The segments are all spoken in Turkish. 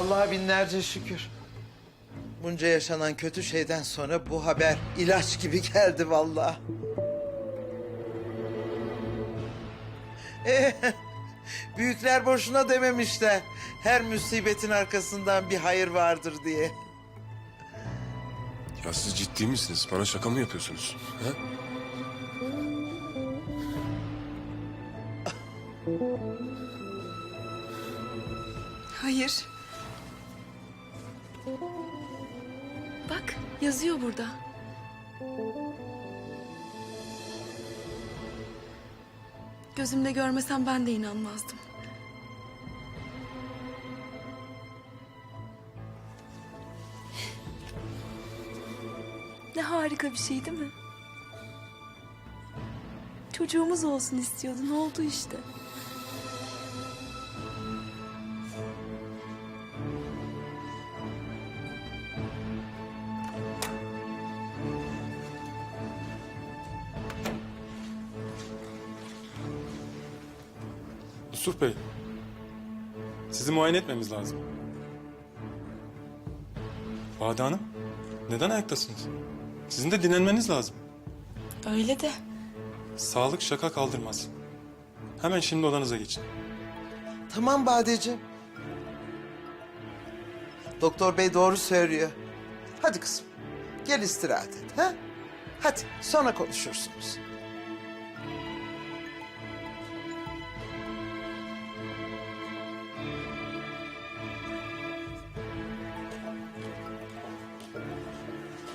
Allah'a binlerce şükür. Bunca yaşanan kötü şeyden sonra bu haber ilaç gibi geldi vallahi. Ee, büyükler boşuna dememişler. Her musibetin arkasından bir hayır vardır diye. Ya siz ciddi misiniz? Bana şaka mı yapıyorsunuz? Ha? Hayır. Yazıyor burada. Gözümle görmesem ben de inanmazdım. Ne harika bir şey değil mi? Çocuğumuz olsun istiyordun, oldu işte. Sizi muayene etmemiz lazım. Bade Hanım. Neden ayaktasınız? Sizin de dinlenmeniz lazım. Öyle de. Sağlık şaka kaldırmaz. Hemen şimdi odanıza geçin. Tamam Badeciğim. Doktor bey doğru söylüyor. Hadi kızım. Gel istirahat et. Ha? Hadi sonra konuşursunuz.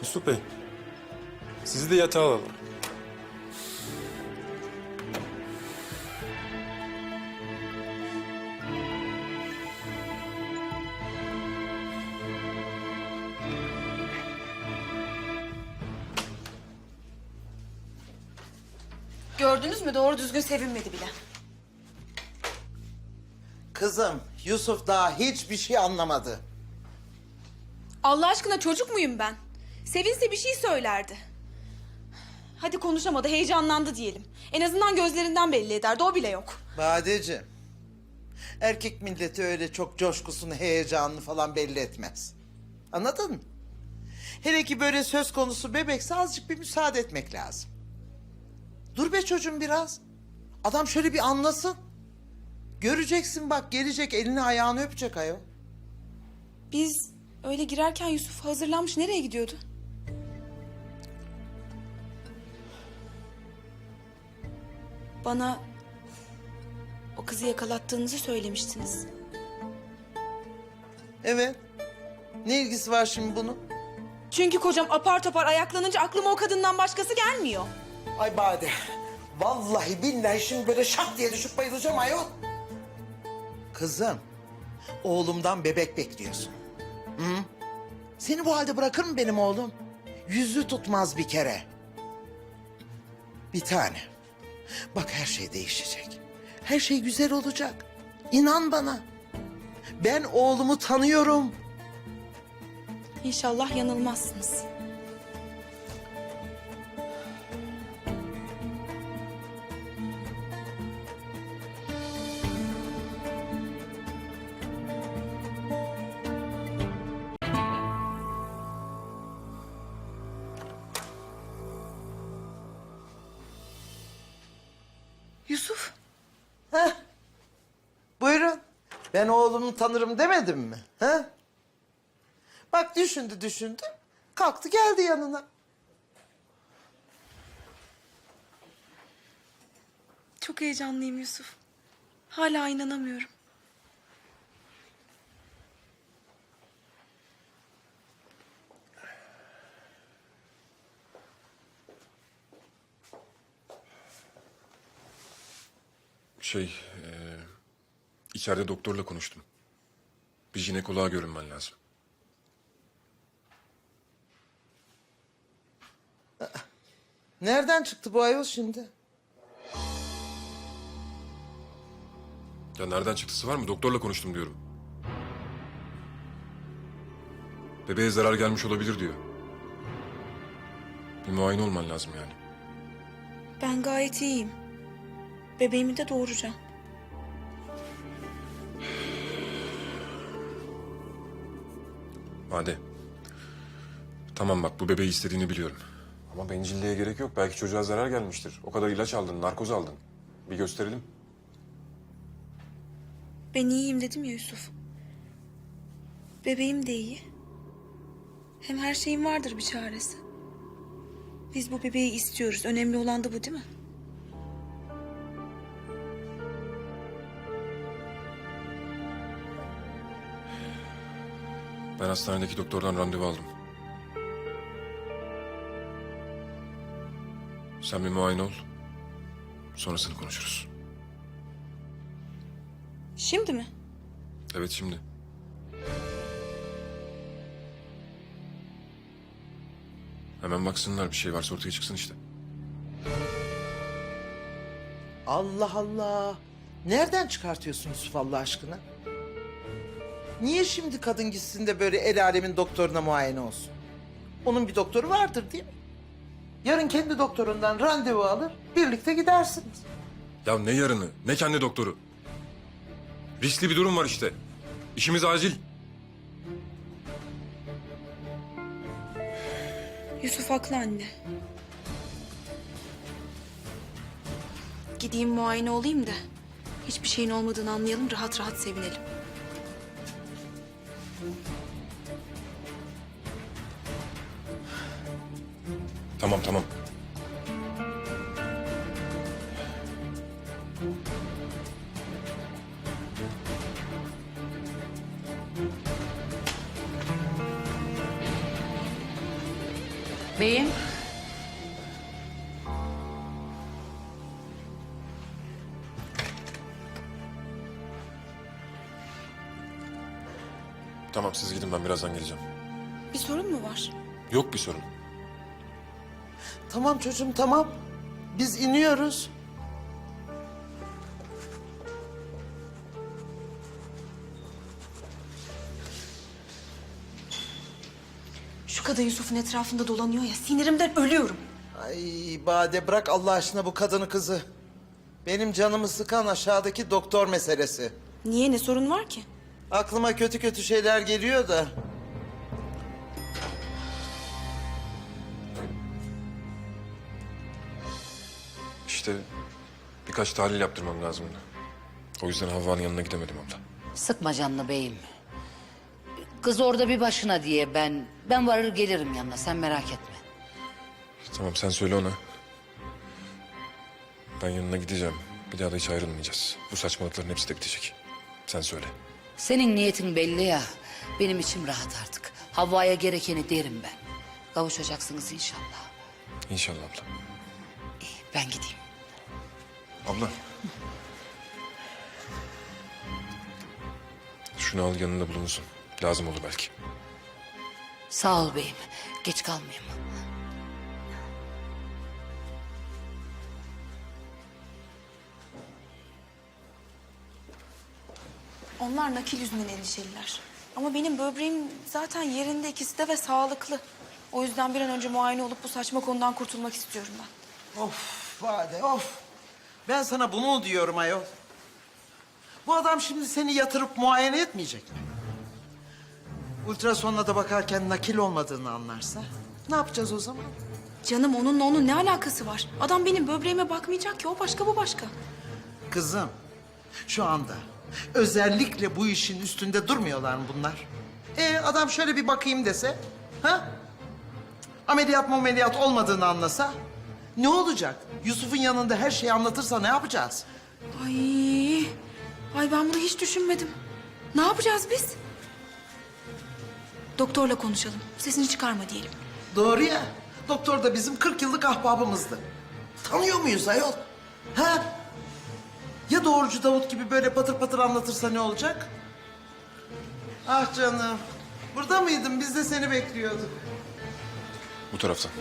Yusuf Bey. Sizi de yatağa alalım. Gördünüz mü doğru düzgün sevinmedi bile. Kızım Yusuf daha hiçbir şey anlamadı. Allah aşkına çocuk muyum ben? Sevinse bir şey söylerdi. Hadi konuşamadı, heyecanlandı diyelim. En azından gözlerinden belli ederdi, o bile yok. Badeciğim. Erkek milleti öyle çok coşkusunu, heyecanını falan belli etmez. Anladın mı? Hele ki böyle söz konusu bebekse azıcık bir müsaade etmek lazım. Dur be çocuğum biraz. Adam şöyle bir anlasın. Göreceksin bak gelecek elini ayağını öpecek ayol. Biz öyle girerken Yusuf hazırlanmış nereye gidiyordu? Bana o kızı yakalattığınızı söylemiştiniz. Evet. Ne ilgisi var şimdi bunun? Çünkü kocam apar topar ayaklanınca aklıma o kadından başkası gelmiyor. Ay Bade. Vallahi billahi şimdi böyle şak diye düşüp bayılacağım ayol. Kızım. Oğlumdan bebek bekliyorsun. Hı? Seni bu halde bırakır mı benim oğlum? Yüzü tutmaz bir kere. Bir tane. Bak her şey değişecek. Her şey güzel olacak. İnan bana. Ben oğlumu tanıyorum. İnşallah yanılmazsınız. Ben oğlumu tanırım demedim mi? Ha? Bak düşündü düşündü. Kalktı geldi yanına. Çok heyecanlıyım Yusuf. Hala inanamıyorum. Şey, e, içeride doktorla konuştum. Bir jinekoloğa görünmen lazım. Nereden çıktı bu ayol şimdi? Ya nereden çıktısı var mı? Doktorla konuştum diyorum. Bebeğe zarar gelmiş olabilir diyor. Bir muayene olman lazım yani. Ben gayet iyiyim. Bebeğimi de doğuracağım. Hadi. Tamam bak bu bebeği istediğini biliyorum. Ama bencilliğe gerek yok. Belki çocuğa zarar gelmiştir. O kadar ilaç aldın, narkoz aldın. Bir gösterelim. Ben iyiyim dedim ya Yusuf. Bebeğim de iyi. Hem her şeyin vardır bir çaresi. Biz bu bebeği istiyoruz. Önemli olan da bu değil mi? Ben hastanedeki doktordan randevu aldım. Sen bir muayene ol. Sonrasını konuşuruz. Şimdi mi? Evet şimdi. Hemen baksınlar bir şey varsa ortaya çıksın işte. Allah Allah. Nereden çıkartıyorsun Yusuf Allah aşkına? Niye şimdi kadın gitsin de böyle el alemin doktoruna muayene olsun? Onun bir doktoru vardır değil mi? Yarın kendi doktorundan randevu alır, birlikte gidersiniz. Ya ne yarını, ne kendi doktoru. Riskli bir durum var işte. İşimiz acil. Yusuf haklı anne. Gideyim muayene olayım da hiçbir şeyin olmadığını anlayalım rahat rahat sevinelim. Tamam. Beyim. Tamam siz gidin ben birazdan geleceğim. Bir sorun mu var? Yok bir sorun. Tamam çocuğum tamam. Biz iniyoruz. Şu kadın Yusuf'un etrafında dolanıyor ya sinirimden ölüyorum. Ay Bade bırak Allah aşkına bu kadını kızı. Benim canımı sıkan aşağıdaki doktor meselesi. Niye ne sorun var ki? Aklıma kötü kötü şeyler geliyor da. İşte birkaç tahlil yaptırmam lazımdı. O yüzden Havva'nın yanına gidemedim abla. Sıkma canını beyim. Kız orada bir başına diye ben ben varır gelirim yanına sen merak etme. Tamam sen söyle ona. Ben yanına gideceğim. Bir daha da hiç ayrılmayacağız. Bu saçmalıkların hepsi de bitecek. Sen söyle. Senin niyetin belli ya. Benim içim rahat artık. Havva'ya gerekeni derim ben. Kavuşacaksınız inşallah. İnşallah abla. İyi, ben gideyim. Abla. Şunu al yanında bulunsun. Lazım olur belki. Sağ ol beyim. Geç kalmayayım. Onlar nakil yüzünden endişeliler. Ama benim böbreğim zaten yerinde ikisi de ve sağlıklı. O yüzden bir an önce muayene olup bu saçma konudan kurtulmak istiyorum ben. Of Bade of. Ben sana bunu diyorum ayol? Bu adam şimdi seni yatırıp muayene etmeyecek mi? Ultrasonla da bakarken nakil olmadığını anlarsa ne yapacağız o zaman? Canım onunla onun ne alakası var? Adam benim böbreğime bakmayacak ki o başka bu başka. Kızım, şu anda özellikle bu işin üstünde durmuyorlar mı bunlar? Ee, adam şöyle bir bakayım dese, ha? Ameliyat mı ameliyat olmadığını anlasa, ne olacak? Yusuf'un yanında her şeyi anlatırsa ne yapacağız? Ay, ay ben bunu hiç düşünmedim. Ne yapacağız biz? Doktorla konuşalım. Sesini çıkarma diyelim. Doğru ya, doktor da bizim 40 yıllık ahbabımızdı. Tanıyor muyuz ayol? Ha? Ya doğrucu Davut gibi böyle patır patır anlatırsa ne olacak? Ah canım, burada mıydın? Biz de seni bekliyorduk. Bu taraftan.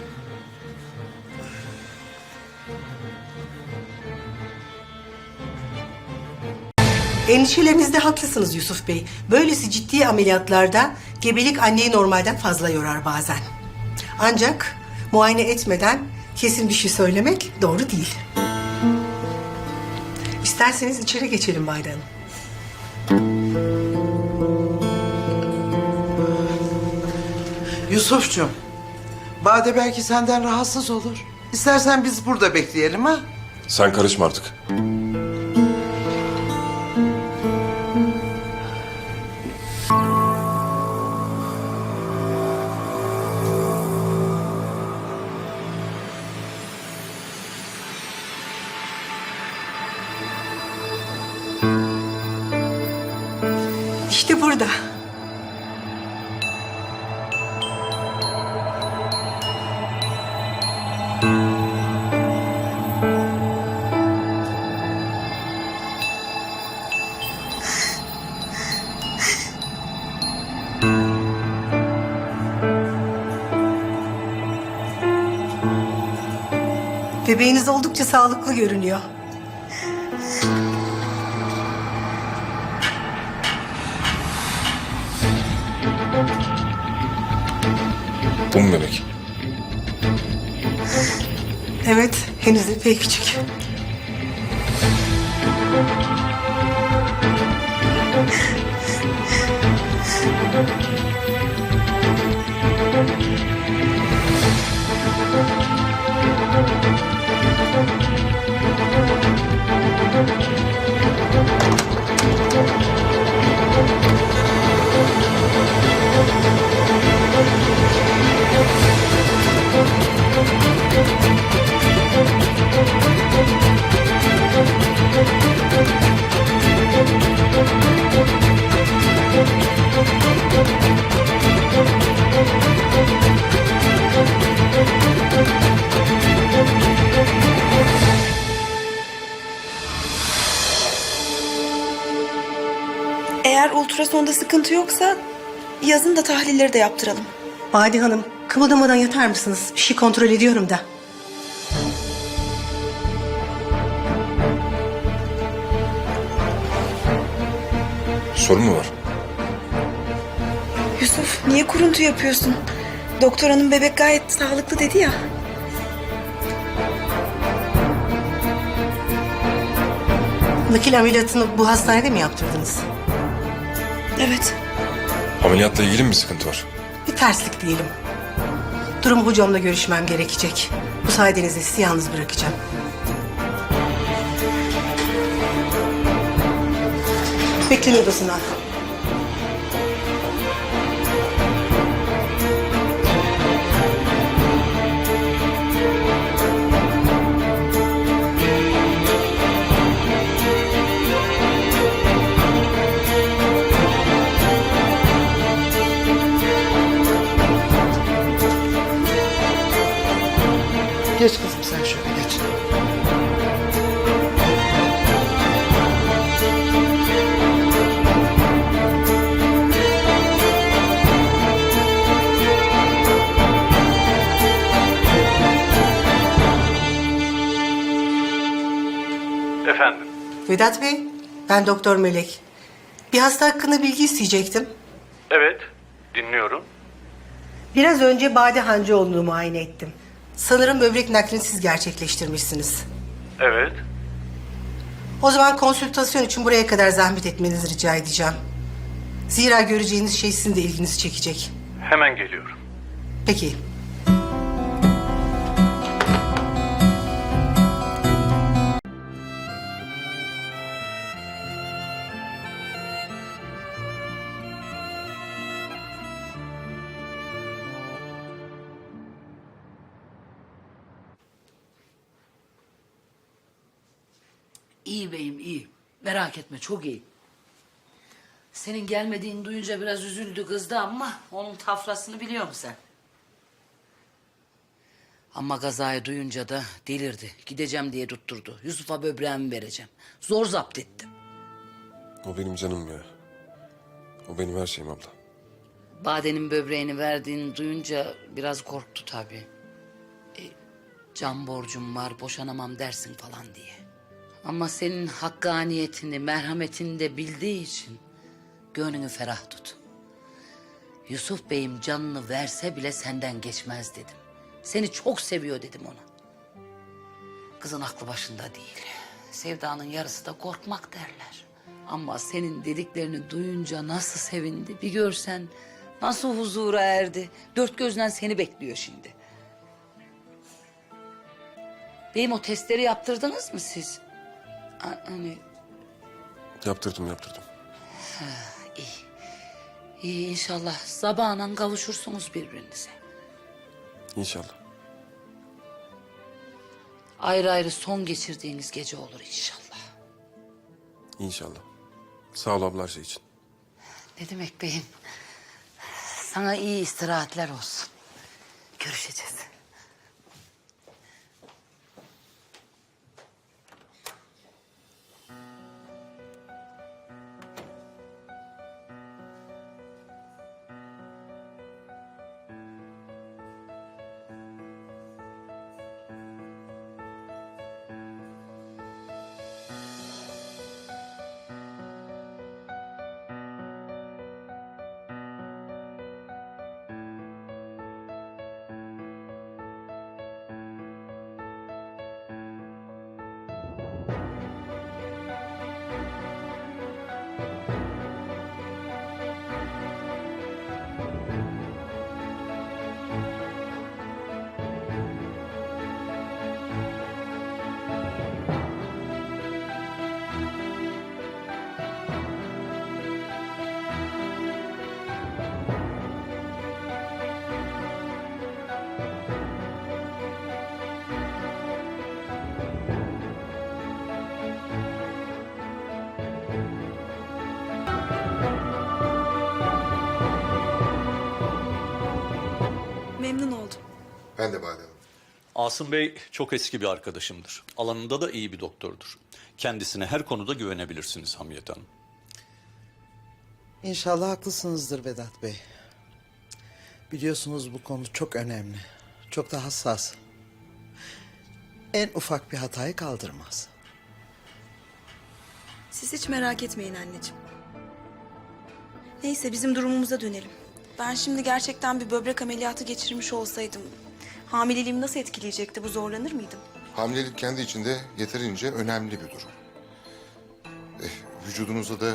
Endişelerinizde haklısınız Yusuf Bey. Böylesi ciddi ameliyatlarda gebelik anneyi normalden fazla yorar bazen. Ancak muayene etmeden kesin bir şey söylemek doğru değil. İsterseniz içeri geçelim Bayram Hanım. Yusuf'cum, Bade belki senden rahatsız olur. İstersen biz burada bekleyelim ha? Sen karışma artık. Bebeğiniz oldukça sağlıklı görünüyor. Bu mu bebek? Evet, henüz epey küçük. Eğer ultrasonda sıkıntı yoksa yazın da tahlilleri de yaptıralım. Bade Hanım, kımıldamadan yatar mısınız? Bir şey kontrol ediyorum da. Sorun mu var? Yusuf niye kuruntu yapıyorsun? Doktor hanım bebek gayet sağlıklı dedi ya. Nakil ameliyatını bu hastanede mi yaptırdınız? Evet. Ameliyatla ilgili mi bir sıkıntı var? Bir terslik diyelim. Durum hocamla görüşmem gerekecek. Müsaadenizle sizi yalnız bırakacağım. Bekleme odasından. Geç kızım sen şöyle geç. Efendim? Vedat Bey, ben Doktor Melek. Bir hasta hakkında bilgi isteyecektim. Evet, dinliyorum. Biraz önce Bade Hancıoğlu'nu muayene ettim. Sanırım böbrek naklini siz gerçekleştirmişsiniz. Evet. O zaman konsültasyon için buraya kadar zahmet etmenizi rica edeceğim. Zira göreceğiniz şey sizin de ilginizi çekecek. Hemen geliyorum. Peki. Merak etme çok iyi. Senin gelmediğini duyunca biraz üzüldü kızdı ama onun tafrasını biliyor musun sen? Ama kazayı duyunca da delirdi. Gideceğim diye tutturdu. Yusuf'a böbreğimi vereceğim. Zor zapt ettim. O benim canım ya. O benim her şeyim abla. Bade'nin böbreğini verdiğini duyunca biraz korktu tabii. E, can borcum var, boşanamam dersin falan diye. Ama senin hakkaniyetini, merhametini de bildiği için gönlünü ferah tut. Yusuf Bey'im canını verse bile senden geçmez dedim. Seni çok seviyor dedim ona. Kızın aklı başında değil. Sevdanın yarısı da korkmak derler. Ama senin dediklerini duyunca nasıl sevindi bir görsen Nasıl huzura erdi? Dört gözle seni bekliyor şimdi. Beyim o testleri yaptırdınız mı siz? Ha, Hani Yaptırdım yaptırdım. iyi inşallah sabahla kavuşursunuz birbirinize. İnşallah. Ayrı ayrı son geçirdiğiniz gece olur inşallah. İnşallah. Sağ ol abla her şey için. Ne demek beyim? Sana iyi istirahatler olsun. Görüşeceğiz. Ben de Bade Hanım. Asım Bey çok eski bir arkadaşımdır. Alanında da iyi bir doktordur. Kendisine her konuda güvenebilirsiniz Hamiyet Hanım. İnşallah haklısınızdır Vedat Bey. Biliyorsunuz bu konu çok önemli. Çok da hassas. En ufak bir hatayı kaldırmaz. Siz hiç merak etmeyin anneciğim. Neyse bizim durumumuza dönelim. Ben şimdi gerçekten bir böbrek ameliyatı geçirmiş olsaydım... ...hamileliğimi nasıl etkileyecekti? Bu zorlanır mıydım? Hamilelik kendi içinde yeterince önemli bir durum. Eh, vücudunuzda da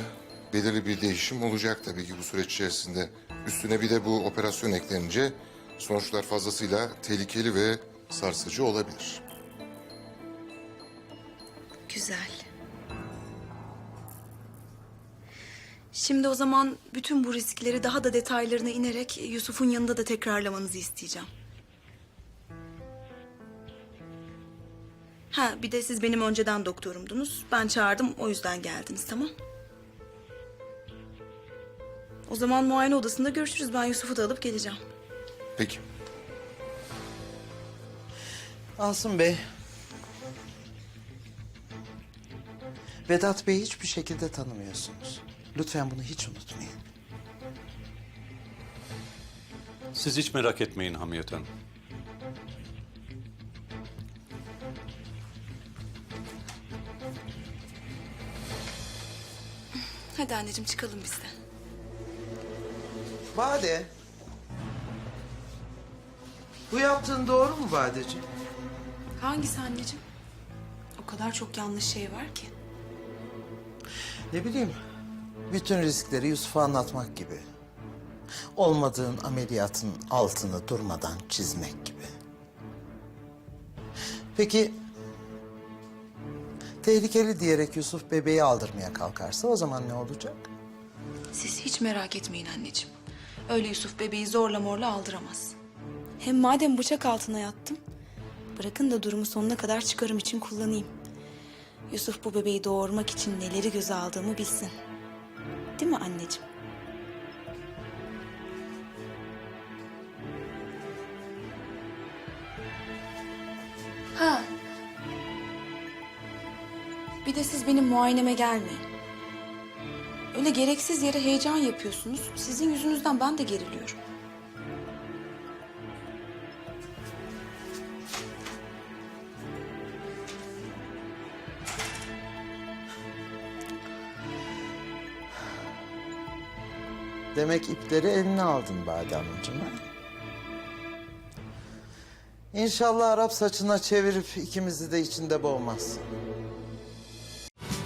belirli bir değişim olacak tabii ki bu süreç içerisinde. Üstüne bir de bu operasyon eklenince sonuçlar fazlasıyla tehlikeli ve sarsıcı olabilir. Güzel. Şimdi o zaman bütün bu riskleri daha da detaylarına inerek Yusuf'un yanında da tekrarlamanızı isteyeceğim. Ha bir de siz benim önceden doktorumdunuz. Ben çağırdım o yüzden geldiniz tamam? O zaman muayene odasında görüşürüz. Ben Yusuf'u da alıp geleceğim. Peki. Asım Bey. Vedat Bey'i hiçbir şekilde tanımıyorsunuz. Lütfen bunu hiç unutmayın. Siz hiç merak etmeyin Hamiyet Hanım. Hadi anneciğim çıkalım biz de. Bade. Bu yaptığın doğru mu Badeciğim? Hangisi anneciğim? O kadar çok yanlış şey var ki. Ne bileyim, bütün riskleri Yusuf'a anlatmak gibi. Olmadığın ameliyatın altını durmadan çizmek gibi. Peki, tehlikeli diyerek Yusuf bebeği aldırmaya kalkarsa o zaman ne olacak? Siz hiç merak etmeyin anneciğim. Öyle Yusuf bebeği zorla morla aldıramaz. Hem madem bıçak altına yattım, bırakın da durumu sonuna kadar çıkarım için kullanayım. Yusuf bu bebeği doğurmak için neleri göze aldığımı bilsin. Değil mi anneciğim? Bir de siz benim muayeneme gelmeyin. Öyle gereksiz yere heyecan yapıyorsunuz. Sizin yüzünüzden ben de geriliyorum. Demek ipleri eline aldın Bade Hanımcığım. ha? İnşallah Arap saçına çevirip ikimizi de içinde boğmaz.